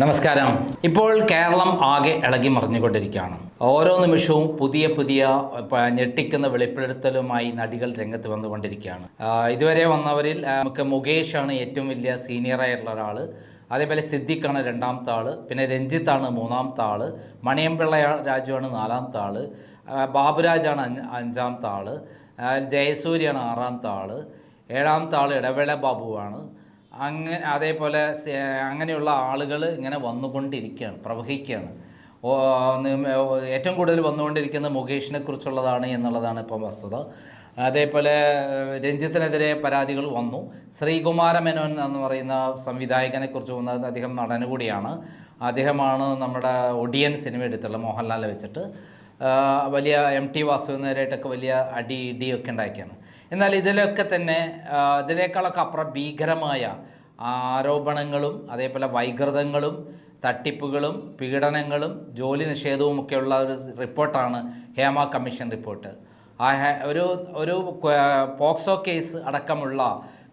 നമസ്കാരം. ഇപ്പോൾ കേരളം ആകെ ഇളകി മറിഞ്ഞുകൊണ്ടിരിക്കുകയാണ്. ഓരോ നിമിഷവും പുതിയ പുതിയ ഞെട്ടിക്കുന്ന വെളിപ്പെടുത്തലുമായി നടികൾ രംഗത്ത് വന്നുകൊണ്ടിരിക്കുകയാണ്. ഇതുവരെ വന്നവരിൽ നമുക്ക് മുകേഷാണ് ഏറ്റവും വലിയ സീനിയർ ആയിട്ടുള്ള ഒരാൾ അതേപോലെ സിദ്ദിഖാണ് രണ്ടാമത്തെ ആൾ പിന്നെ രഞ്ജിത്താണ് മൂന്നാമത്തെ ആൾ മണിയമ്പിള്ള രാജുവാണ് നാലാമത്തെ ആൾ ബാബുരാജാണ് അഞ്ച് അഞ്ചാമത്തെ ആൾ ജയസൂര്യാണ് ആറാമത്തെ ആൾ ഏഴാമത്തെ ആൾ ഇടവേള ബാബുവാണ്. അങ്ങനെ അതേപോലെ അങ്ങനെയുള്ള ആളുകൾ ഇങ്ങനെ വന്നുകൊണ്ടിരിക്കുകയാണ് പ്രവഹിക്കുകയാണ്. ഏറ്റവും കൂടുതൽ വന്നുകൊണ്ടിരിക്കുന്നത് മുകേഷിനെ കുറിച്ചുള്ളതാണ് എന്നുള്ളതാണ് ഇപ്പം വസ്തുത. അതേപോലെ രഞ്ജിത്തിനെതിരെ പരാതികൾ വന്നു. ശ്രീകുമാര മേനോൻ എന്ന് പറയുന്ന സംവിധായകനെ കുറിച്ച് വന്നത് അദ്ദേഹം നടന് കൂടിയാണ്. അദ്ദേഹമാണ് നമ്മുടെ ഒടിയൻ സിനിമ എടുത്തുള്ള മോഹൻലാലിനെ വെച്ചിട്ട് വലിയ എം ടി വാസുവിനേരായിട്ടൊക്കെ വലിയ അടി ഇടിയൊക്കെ ഉണ്ടാക്കിയാണ്. എന്നാൽ ഇതിലൊക്കെ തന്നെ ഇതിനേക്കാളൊക്കെ അപ്പുറം ഭീകരമായ ആരോപണങ്ങളും അതേപോലെ വൈകൃതങ്ങളും തട്ടിപ്പുകളും പീഡനങ്ങളും ജോലി നിഷേധവും ഒക്കെയുള്ള ഒരു റിപ്പോർട്ടാണ് ഹേമ കമ്മീഷൻ റിപ്പോർട്ട്. ആ ഒരു ഒരു പോക്സോ കേസ് അടക്കമുള്ള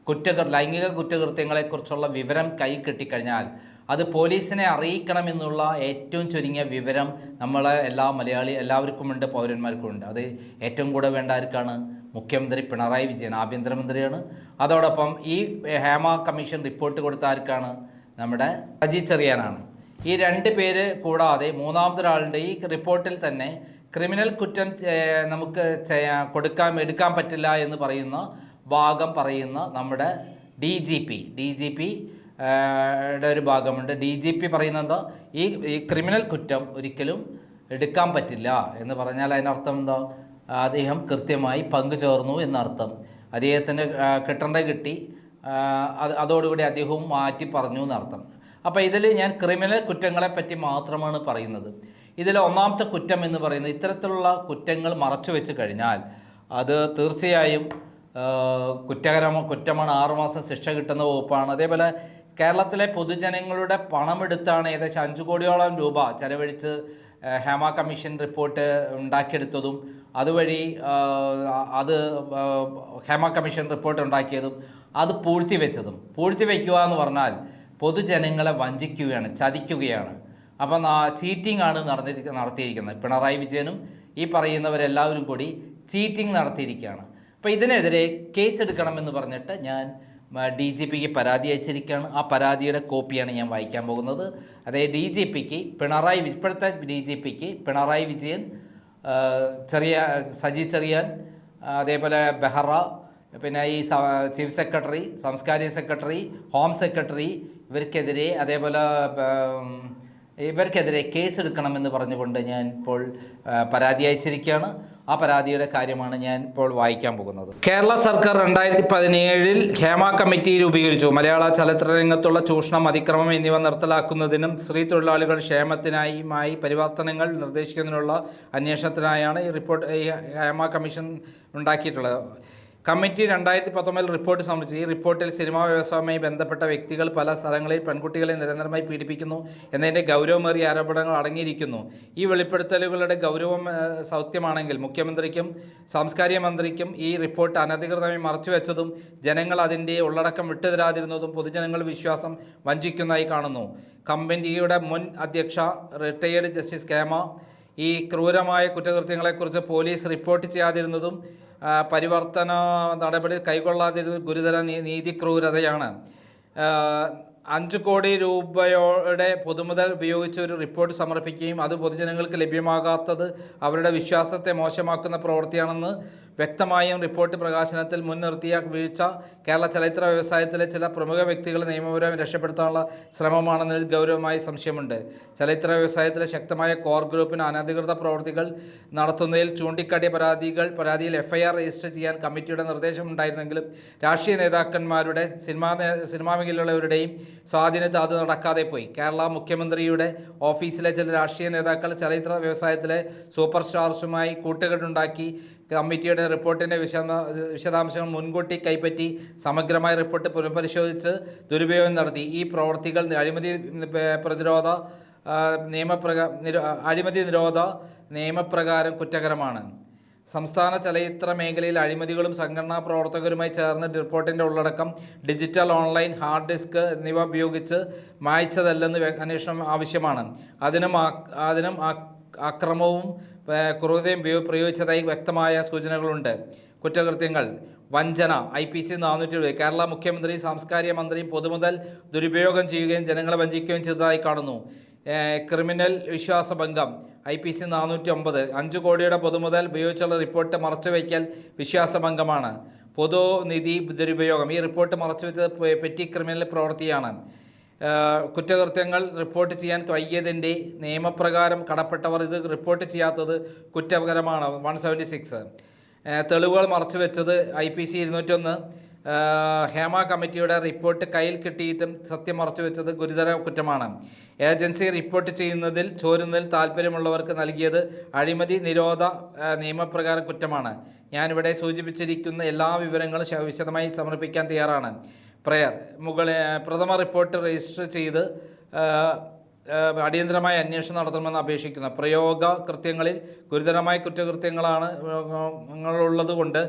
കുറ്റകൃ ലൈംഗിക കുറ്റകൃത്യങ്ങളെക്കുറിച്ചുള്ള വിവരം കൈ കിട്ടിക്കഴിഞ്ഞാൽ അത് പോലീസിനെ അറിയിക്കണമെന്നുള്ള ഏറ്റവും ചുരുങ്ങിയ വിവരം നമ്മളെ എല്ലാ മലയാളി എല്ലാവർക്കുമുണ്ട് പൗരന്മാർക്കുമുണ്ട്. അത് ഏറ്റവും കൂടെ വേണ്ട ആർക്കാണ്? മുഖ്യമന്ത്രി പിണറായി വിജയൻ ആഭ്യന്തരമന്ത്രിയാണ്. അതോടൊപ്പം ഈ ഹേമ കമ്മീഷൻ റിപ്പോർട്ട് കൊടുത്ത ആർക്കാണ്? നമ്മുടെ അജി ചെറിയാനാണ്. ഈ രണ്ട് പേര് കൂടാതെ മൂന്നാമതൊരാളുടെ ഈ റിപ്പോർട്ടിൽ തന്നെ ക്രിമിനൽ കുറ്റം നമുക്ക് കൊടുക്കാൻ എടുക്കാൻ പറ്റില്ല എന്ന് പറയുന്ന ഭാഗം പറയുന്ന നമ്മുടെ D G P D G P ഒരു ഭാഗമുണ്ട്. ഡി ജി പി പറയുന്നത് ഈ ക്രിമിനൽ കുറ്റം ഒരിക്കലും എടുക്കാൻ പറ്റില്ല എന്ന് പറഞ്ഞാൽ അതിനർത്ഥം എന്താ? അദ്ദേഹം കൃത്യമായി പങ്കുചേർന്നു എന്നർത്ഥം. അദ്ദേഹത്തിന് കിട്ടേണ്ട കിട്ടി. അത് അതോടുകൂടി അദ്ദേഹവും മാറ്റി പറഞ്ഞു എന്നർത്ഥം. അപ്പോൾ ഇതിൽ ഞാൻ ക്രിമിനൽ കുറ്റങ്ങളെ പറ്റി മാത്രമാണ് പറയുന്നത്. ഇതിൽ ഒന്നാമത്തെ കുറ്റം എന്ന് പറയുന്നത് ഇത്തരത്തിലുള്ള കുറ്റങ്ങൾ മറച്ചു വെച്ച് കഴിഞ്ഞാൽ അത് തീർച്ചയായും കുറ്റകരമ കുറ്റമാണ്. ആറുമാസം ശിക്ഷ കിട്ടുന്ന വകുപ്പാണ്. അതേപോലെ കേരളത്തിലെ പൊതുജനങ്ങളുടെ പണമെടുത്താണ് ഏകദേശം അഞ്ച് കോടിയോളം രൂപ ചെലവഴിച്ച് ഹേമ കമ്മീഷൻ റിപ്പോർട്ട് ഉണ്ടാക്കിയെടുത്തതും അതുവഴി അത് ഹേമ കമ്മീഷൻ റിപ്പോർട്ട് ഉണ്ടാക്കിയതും അത് പൂഴ്ത്തിവെച്ചതും പൂഴ്ത്തിവെക്കുക എന്ന് പറഞ്ഞാൽ പൊതുജനങ്ങളെ വഞ്ചിക്കുകയാണ് ചതിക്കുകയാണ്. അപ്പം ചീറ്റിംഗ് ആണ് നടന്നിരിക്ക നടത്തിയിരിക്കുന്നത്. പിണറായി വിജയനും ഈ പറയുന്നവരെല്ലാവരും കൂടി ചീറ്റിംഗ് നടത്തിയിരിക്കുകയാണ്. അപ്പോൾ ഇതിനെതിരെ കേസ് എടുക്കണമെന്ന് പറഞ്ഞിട്ട് ഞാൻ ഡി ജി പിക്ക് പരാതി അയച്ചിരിക്കുകയാണ്. ആ പരാതിയുടെ കോപ്പിയാണ് ഞാൻ വായിക്കാൻ പോകുന്നത്. അതായത് ഡി ജി പിക്ക് പിണറായി ഇപ്പോഴത്തെ ഡി ജി പിക്ക് പിണറായി വിജയൻ ചെറിയ സജി ചെറിയാൻ അതേപോലെ ബെഹ്റ പിന്നെ ഈ ചീഫ് സെക്രട്ടറി സാംസ്കാരിക സെക്രട്ടറി ഹോം സെക്രട്ടറി ഇവർക്കെതിരെ അതേപോലെ ഇവർക്കെതിരെ കേസ് എടുക്കണമെന്ന് പറഞ്ഞുകൊണ്ട് ഞാൻ ഇപ്പോൾ പരാതി അയച്ചിരിക്കുകയാണ്. ആ പരാതിയുടെ കാര്യമാണ് ഞാൻ ഇപ്പോൾ വായിക്കാൻ പോകുന്നത്. കേരള സർക്കാർ രണ്ടായിരത്തി പതിനേഴിൽ ഹേമ കമ്മിറ്റി രൂപീകരിച്ചു. മലയാള ചലച്ചിത്ര രംഗത്തുള്ള ചൂഷണം അതിക്രമം എന്നിവ നിർത്തലാക്കുന്നതിനും സ്ത്രീ തൊഴിലാളികൾ ക്ഷേമത്തിനായുമായി പരിവർത്തനങ്ങൾ നിർദ്ദേശിക്കുന്നതിനുള്ള അന്വേഷണത്തിനായാണ് ഈ റിപ്പോർട്ട് ഈ ഹേമ കമ്മീഷൻ ഉണ്ടാക്കിയിട്ടുള്ളത്. കമ്മിറ്റി രണ്ടായിരത്തി പത്തൊമ്പതിൽ റിപ്പോർട്ട് സമർപ്പിച്ചു. ഈ റിപ്പോർട്ടിൽ സിനിമാ വ്യവസായവുമായി ബന്ധപ്പെട്ട വ്യക്തികൾ പല സ്ഥലങ്ങളിൽ പെൺകുട്ടികളെ നിരന്തരമായി പീഡിപ്പിക്കുന്നു എന്നതിന്റെ ഗൗരവമേറിയ ആരോപണങ്ങൾ അടങ്ങിയിരിക്കുന്നു. ഈ വെളിപ്പെടുത്തലുകളുടെ ഗൗരവം സൗത്യമാണെങ്കിൽ മുഖ്യമന്ത്രിക്കും സാംസ്കാരിക മന്ത്രിക്കും ഈ റിപ്പോർട്ട് അനധികൃതമായി മറച്ചുവെച്ചതും ജനങ്ങൾ അതിന്റെ ഉള്ളടക്കം വിട്ടുതരാതിരുന്നതും പൊതുജനങ്ങൾ വിശ്വാസം വഞ്ചിക്കുന്നതായി കാണുന്നു. കമ്പനിയുടെ മുൻ അധ്യക്ഷ റിട്ടയേർഡ് ജസ്റ്റിസ് കേമ ഈ ക്രൂരമായ കുറ്റകൃത്യങ്ങളെക്കുറിച്ച് പോലീസ് റിപ്പോർട്ട് ചെയ്യാതിരുന്നതും പരിവർത്തന നടപടി കൈക്കൊള്ളാതിരുന്ന ഗുരുതര നീ- നീതി ക്രൂരതയാണ് അഞ്ച് കോടി രൂപയുടെ പൊതുമുതൽ ഉപയോഗിച്ച് ഒരു റിപ്പോർട്ട് സമർപ്പിക്കുകയും അത് പൊതുജനങ്ങൾക്ക് ലഭ്യമാകാത്തത് അവരുടെ വിശ്വാസത്തെ മോശമാക്കുന്ന പ്രവൃത്തിയാണെന്ന് വ്യക്തമായും റിപ്പോർട്ട് പ്രകാശനത്തിൽ മുൻനിർത്തിയ വീഴ്ച കേരള ചലച്ചിത്ര വ്യവസായത്തിലെ ചില പ്രമുഖ വ്യക്തികളെ നിയമപരമായി രക്ഷപ്പെടുത്താനുള്ള ശ്രമമാണെന്നതിൽ ഗൗരവമായി സംശയമുണ്ട്. ചലച്ചിത്ര വ്യവസായത്തിലെ ശക്തമായ കോർ ഗ്രൂപ്പിന് അനധികൃത പ്രവൃത്തികൾ നടത്തുന്നതിൽ ചൂണ്ടിക്കാട്ടിയ പരാതികൾ പരാതിയിൽ എഫ്ഐആർ രജിസ്റ്റർ ചെയ്യാൻ കമ്മിറ്റിയുടെ നിർദ്ദേശമുണ്ടായിരുന്നെങ്കിലും രാഷ്ട്രീയ നേതാക്കന്മാരുടെ സിനിമാ സിനിമാ മേഖലയുള്ളവരുടെയും സ്വാധീനത്തിൽ അത് നടക്കാതെ പോയി. കേരള മുഖ്യമന്ത്രിയുടെ ഓഫീസിലെ ചില രാഷ്ട്രീയ നേതാക്കൾ ചലച്ചിത്ര വ്യവസായത്തിലെ സൂപ്പർ സ്റ്റാർസുമായി കൂട്ടുകെട്ടുണ്ടാക്കി കമ്മിറ്റിയുടെ റിപ്പോർട്ടിന്റെ വിശദ വിശദാംശങ്ങൾ മുൻകൂട്ടി കൈപ്പറ്റി സമഗ്രമായ റിപ്പോർട്ട് പുനഃപരിശോധിച്ച് ദുരുപയോഗം നടത്തി. ഈ പ്രവർത്തികൾ അഴിമതി പ്രതിരോധ നിയമപ്രക അഴിമതി നിരോധ നിയമപ്രകാരം കുറ്റകരമാണ്. സംസ്ഥാന ചലച്ചിത്ര മേഖലയിൽ അഴിമതികളും സംഘടനാ പ്രവർത്തകരുമായി ചേർന്ന് റിപ്പോർട്ടിന്റെ ഉള്ളടക്കം ഡിജിറ്റൽ ഓൺലൈൻ ഹാർഡ് ഡിസ്ക് എന്നിവ ഉപയോഗിച്ച് മായ്ച്ചതല്ലെന്ന് അന്വേഷണം ആവശ്യമാണ്. അതിനും അതിനും അക്രമവും ക്രൂരതയും പ്രയോഗിച്ചതായി വ്യക്തമായ സൂചനകളുണ്ട്. കുറ്റകൃത്യങ്ങൾ വഞ്ചന ഐ പി സി നാനൂറ്റി എഴുപത് കേരള മുഖ്യമന്ത്രി സാംസ്കാരിക മന്ത്രിയും പൊതുമുതൽ ദുരുപയോഗം ചെയ്യുകയും ജനങ്ങളെ വഞ്ചിക്കുകയും ചെയ്തതായി കാണുന്നു. ക്രിമിനൽ വിശ്വാസഭംഗം ഐ പി സി നാനൂറ്റി ഒമ്പത് അഞ്ച് കോടിയുടെ പൊതുമുതൽ ഉപയോഗിച്ചുള്ള റിപ്പോർട്ട് മറച്ചുവയ്ക്കൽ വിശ്വാസഭംഗമാണ് പൊതുനിധി ദുരുപയോഗം ഈ റിപ്പോർട്ട് മറച്ചുവെച്ചത് പെറ്റി ക്രിമിനൽ പ്രവൃത്തിയാണ്. കുറ്റകൃത്യങ്ങൾ റിപ്പോർട്ട് ചെയ്യാൻ വൈകിയതിന്റെ നിയമപ്രകാരം കടപ്പെട്ടവർ ഇത് റിപ്പോർട്ട് ചെയ്യാത്തത് കുറ്റകരമാണ് വൺ സെവന്റി സിക്സ്. തെളിവുകൾ മറച്ചുവെച്ചത് ഐ പി സി ഇരുന്നൂറ്റൊന്ന്. ഹേമ കമ്മിറ്റിയുടെ റിപ്പോർട്ട് കയ്യിൽ കിട്ടിയിട്ടും സത്യം മറച്ചുവെച്ചത് ഗുരുതര കുറ്റമാണ്. ഏജൻസി റിപ്പോർട്ട് ചെയ്യുന്നതിൽ ചോരുന്നതിൽ താല്പര്യമുള്ളവർക്ക് നൽകിയത് അഴിമതി നിരോധ നിയമപ്രകാരം കുറ്റമാണ്. ഞാനിവിടെ സൂചിപ്പിച്ചിരിക്കുന്ന എല്ലാ വിവരങ്ങളും വിശദമായി സമർപ്പിക്കാൻ തയ്യാറാണ്. പ്രയർ മുകളെ പ്രഥമ റിപ്പോർട്ട് രജിസ്റ്റർ ചെയ്ത് അടിയന്തരമായ അന്വേഷണം നടത്തണമെന്ന് അപേക്ഷിക്കുന്ന. പ്രയോഗ കൃത്യങ്ങളിൽ ഗുരുതരമായ കുറ്റകൃത്യങ്ങളാണ് ഉള്ളത് കൊണ്ട്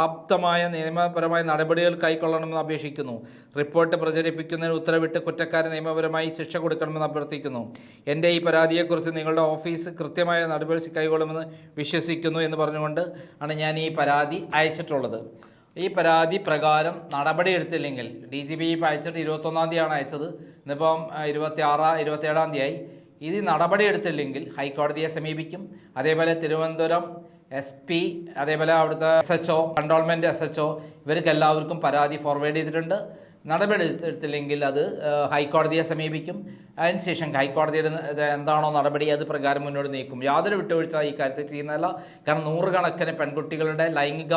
ആപ്തമായ നിയമപരമായ നടപടികൾ കൈക്കൊള്ളണമെന്ന് അപേക്ഷിക്കുന്നു. റിപ്പോർട്ട് പ്രചരിപ്പിക്കുന്നതിന് ഉത്തരവിട്ട് കുറ്റക്കാരെ നിയമപരമായി ശിക്ഷ കൊടുക്കണമെന്ന് അഭ്യർത്ഥിക്കുന്നു. എന്റെ ഈ പരാതിയെക്കുറിച്ച് നിങ്ങളുടെ ഓഫീസ് കൃത്യമായ നടപടി കൈക്കൊള്ളുമെന്ന് വിശ്വസിക്കുന്നു എന്ന് പറഞ്ഞുകൊണ്ട് ആണ് ഞാൻ ഈ പരാതി അയച്ചിട്ടുള്ളത്. ഈ പരാതി പ്രകാരം നടപടി എടുത്തില്ലെങ്കിൽ ഡി ജി പി ഇപ്പോൾ അയച്ചിട്ട് ഇരുപത്തൊന്നാം തീയതിയാണ് അയച്ചത് ഇന്നിപ്പം ഇരുപത്തി ആറാം ഇരുപത്തേഴാം തീയതി ഇത് നടപടി എടുത്തില്ലെങ്കിൽ ഹൈക്കോടതിയെ സമീപിക്കും. അതേപോലെ തിരുവനന്തപുരം എസ് പി അതേപോലെ അവിടുത്തെ എസ് എച്ച് ഒ കൺട്രോൾമെന്റ് എസ് എച്ച് ഒ ഇവർക്ക് എല്ലാവർക്കും പരാതി ഫോർവേഡ് ചെയ്തിട്ടുണ്ട്. നടപടി എടുത്തില്ലെങ്കിൽ അത് ഹൈക്കോടതിയെ സമീപിക്കും. അതിനുശേഷം ഹൈക്കോടതിയുടെ എന്താണോ നടപടി അത് പ്രകാരം മുന്നോട്ട് നീക്കും. യാതൊരു വിട്ടുവീഴ്ച ഈ കാര്യത്തിൽ ചെയ്യുന്നതല്ല. കാരണം നൂറുകണക്കിന് പെൺകുട്ടികളുടെ ലൈംഗിക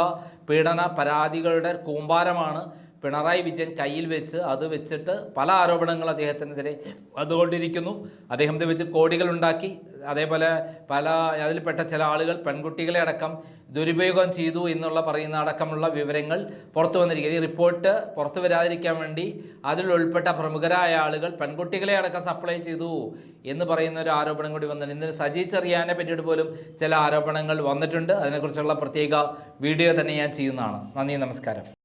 പീഡന പരാതികളുടെ കൂമ്പാരമാണ് പിണറായി വിജയൻ കയ്യിൽ വെച്ച് അത് വെച്ചിട്ട് പല ആരോപണങ്ങൾ അദ്ദേഹത്തിനെതിരെ അതുകൊണ്ടിരിക്കുന്നു അദ്ദേഹം ഇത് വെച്ച് കോടികൾ ഉണ്ടാക്കി. അതേപോലെ പല അതിൽപ്പെട്ട ചില ആളുകൾ പെൺകുട്ടികളെ അടക്കം ദുരുപയോഗം ചെയ്തു എന്നുള്ള പറയുന്ന അടക്കമുള്ള വിവരങ്ങൾ പുറത്തു വന്നിരിക്കുന്നത് ഈ റിപ്പോർട്ട് പുറത്തു വരാതിരിക്കാൻ വേണ്ടി അതിൽ ഉൾപ്പെട്ട പ്രമുഖരായ ആളുകൾ പെൺകുട്ടികളെ അടക്കം സപ്ലൈ ചെയ്തു എന്ന് പറയുന്ന ഒരു ആരോപണം കൂടി വന്നിട്ടുണ്ട്. ഇന്നലെ സജി ചെറിയാനെ പറ്റിയിട്ട് പോലും ചില ആരോപണങ്ങൾ വന്നിട്ടുണ്ട്. അതിനെക്കുറിച്ചുള്ള പ്രത്യേക വീഡിയോ തന്നെ ഞാൻ ചെയ്യുന്നതാണ്. നന്ദി നമസ്കാരം.